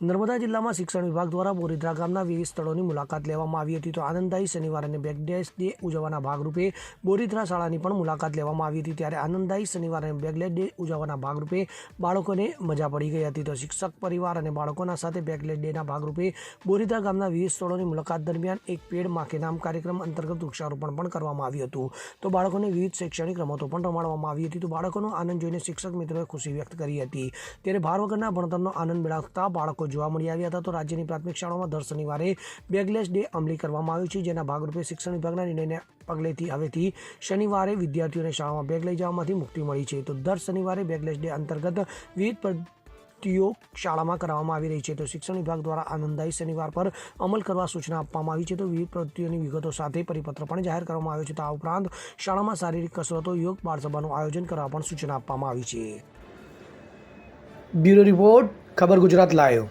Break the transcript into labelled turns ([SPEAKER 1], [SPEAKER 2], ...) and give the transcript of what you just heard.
[SPEAKER 1] નર્મદા જિલ્લામાં શિક્ષણ વિભાગ દ્વારા બોરીદ્રા ગામના વિવિધ સ્થળોની મુલાકાત લેવામાં આવી હતી. તો આનંદદાયી શનિવાર અને બેકડેસ ડે ઉજવવાના ભાગરૂપે બોરીદ્રા શાળાની પણ મુલાકાત લેવામાં આવી હતી. ત્યારે આનંદદાયી શનિવાર અને બેકલેટ ડે ઉજવવાના ભાગરૂપે બાળકોને મજા પડી ગઈ હતી. તો શિક્ષક પરિવાર અને બાળકોના સાથે બેકલેટ ડેના ભાગરૂપે બોરીદ્રા ગામના વિવિધ સ્થળોની મુલાકાત દરમિયાન એક પેડ માખે નામ કાર્યક્રમ અંતર્ગત વૃક્ષારોપણ પણ કરવામાં આવ્યું હતું. તો બાળકોને વિવિધ શૈક્ષણિક રમતો પણ રમાડવામાં આવી હતી. તો બાળકોનો આનંદ જોઈને શિક્ષક મિત્રોએ ખુશી વ્યક્ત કરી હતી. ત્યારે ભાર વગરના ભણતરનો આનંદ મેળવતા બાળકો જોવા મળી આવ્યા હતા, તો રાજ્યની પ્રાથમિક શાળાઓમાં દર શનિવારે બેગલેસ ડે અમલી કરવામાં આવ્યું છે, જેના ભાગરૂપે શિક્ષણ વિભાગના નિર્ણયને પગલેથી હવેથી શનિવારે વિદ્યાર્થીઓને શાળામાં બેગ લઈ જવામાંથી મુક્તિ મળી છે. તો દર શનિવારે બેગલેસ ડે અંતર્ગત વિવિધ પ્રવૃત્તિઓ શાળામાં કરવામાં આવી રહી છે. તો શિક્ષણ વિભાગ દ્વારા આનંદદાયી શનિવાર પર અમલ કરવા સૂચના આપવામાં આવી છે. તો વિવિધ પ્રવૃત્તિઓની વિગતો સાથે પરિપત્ર પણ જાહેર કરવામાં આવ્યો છે. તો આ ઉપરાંત શાળામાં શારીરિક કસરતો, યોગ, બાળસભાનું આયોજન કરવા પણ સૂચના આપવામાં આવી છે. બ્યુરો રિપોર્ટ, ખબર ગુજરાત લાયો